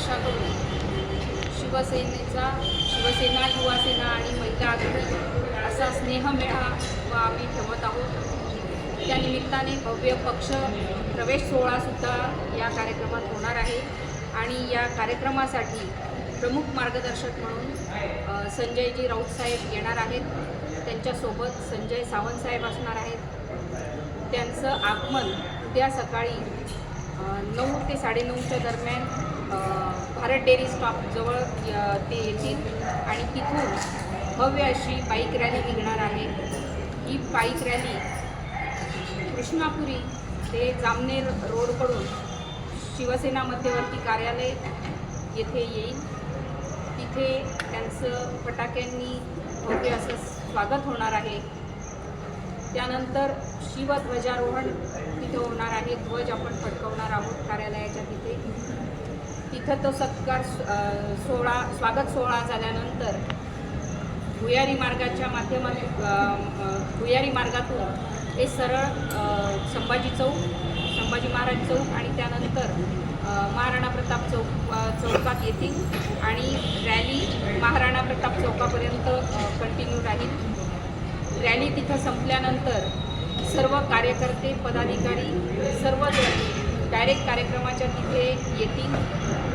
पक्षाकडून शिवसेनेचा शिवसेना युवासेना आणि महिला आघाडी असा स्नेहमेळा व आम्ही ठेवत आहोत. त्यानिमित्ताने भव्य पक्ष प्रवेश सोहळासुद्धा या कार्यक्रमात होणार आहे. आणि या कार्यक्रमासाठी प्रमुख मार्गदर्शक म्हणून संजयजी राऊत साहेब येणार आहेत. त्यांच्यासोबत संजय सावंत साहेब असणार आहेत. त्यांचं आगमन उद्या सकाळी नऊ ते साडेनऊच्या दरम्यान भारत डेअरी स्टॉपजवळ जवळ ते येतील. आणि तिथून भव्य अशी बाईक रॅली निघणार आहे. ही बाईक रॅली कृष्णापुरी ते जामनेर रोडकडून शिवसेना मध्यवर्ती कार्यालय येथे येईल. तिथे त्यांचं फटाक्यांनी भव्य असं स्वागत होणार आहे. त्यानंतर शिवध्वजारोहण तिथे होणार आहे. ध्वज आपण फडकवणार आहोत कार्यालयाच्या तिथे. तिथं तो सत्कार सोहळा स्वागत सोहळा झाल्यानंतर भुयारी मार्गाच्या माध्यमातून भुयारी मार्गातून ते सरळ संभाजी चौक संभाजी महाराज चौक आणि त्यानंतर महाराणा प्रताप चौक चौकात येतील आणि रॅली महाराणा प्रताप चौकापर्यंत कंटिन्यू राहील. रॅली तिथं संपल्यानंतर सर्व कार्यकर्ते पदाधिकारी सर्वजण डायरेक्ट कार्यक्रमाच्या तिथे येतील.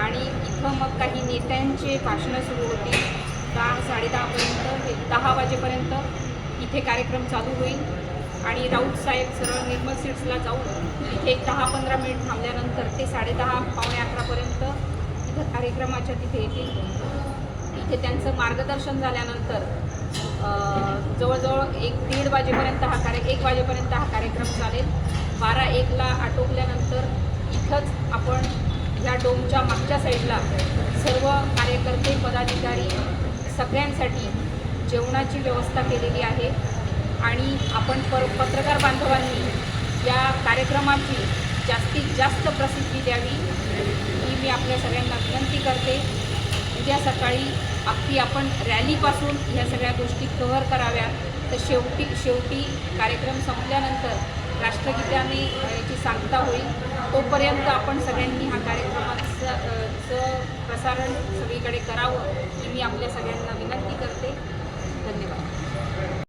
आणि इथं मग काही नेत्यांचे भाषणं सुरू होतील. दहा साडेदहापर्यंत ते दहा वाजेपर्यंत इथे कार्यक्रम चालू होईल. आणि राऊत साहेब सरळ निर्मल सीट्सला जाऊन तिथे एक दहा पंधरा मिनिट थांबल्यानंतर ते साडेदहा पावणे अकरापर्यंत इथं कार्यक्रमाच्या तिथे येतील. इथे त्यांचं मार्गदर्शन झाल्यानंतर जवळजवळ एक दीड वाजेपर्यंत हा कार्य एक वाजेपर्यंत हा कार्यक्रम चालेल. बारा एकला आटोपल्यानंतर इथंच आपण ह्या डोमच्या मागच्या साईडला सर्व कार्यकर्ते पदाधिकारी सगळ्यांसाठी जेवणाची व्यवस्था केलेली आहे. आणि आपण पर पत्रकार बांधवांनी या कार्यक्रमाची जास्तीत जास्त प्रसिद्धी द्यावी ही मी आपल्या सगळ्यांना विनंती करते. उद्या सकाळी अगदी आपण रॅलीपासून ह्या सगळ्या गोष्टी कव्हर कराव्यात. तर शेवटी शेवटी कार्यक्रम संपल्यानंतर राष्ट्रगीताने याची सांगता होईल. तोपर्यंत आपण सगळ्यांनी हा कार्यक्रमाचं प्रसारण सगळीकडे करावं ही मी आपल्या सगळ्यांना विनंती करते. धन्यवाद.